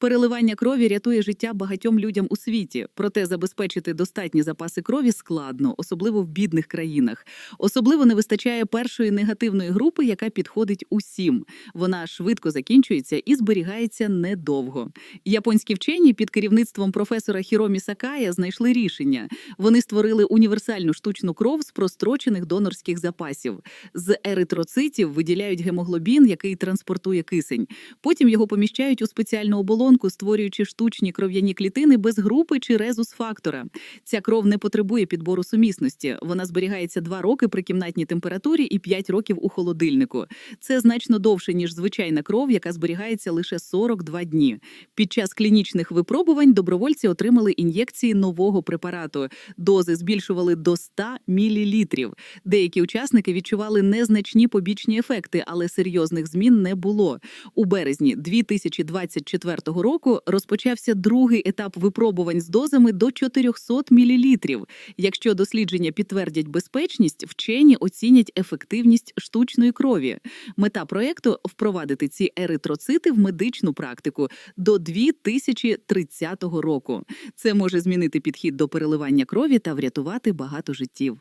Переливання крові рятує життя багатьом людям у світі, проте забезпечити достатні запаси крові складно, особливо в бідних країнах. Особливо не вистачає першої негативної групи, яка підходить усім. Вона швидко закінчується і зберігається недовго. Японські вчені під керівництвом професора Хіромі Сакая знайшли рішення. Вони створили універсальну штучну кров з прострочених донорських запасів. З еритроцитів виділяють гемоглобін, який транспортує кисень. Потім його поміщають у спеціальну оболонку, створюючи штучні кров'яні клітини без групи чи резус-фактора. Ця кров не потребує підбору сумісності. Вона зберігається 2 роки при кімнатній температурі і 5 років у холодильнику. Це значно довше, ніж звичайна кров, яка зберігається лише 42 дні. Під час клінічних випробувань добровольці отримали ін'єкції нового препарату. Дози збільшували до 100 мл. Деякі учасники відчували незначні побічні ефекти, але серйозних змін не було. У березні 2024 року розпочався другий етап випробувань з дозами до 400 мл. Якщо дослідження підтвердять безпечність, вчені оцінять ефективність штучної крові. Мета проекту впровадити ці еритроцити в медичну практику до 2030 року. Це може змінити підхід до переливання крові та врятувати багато життів.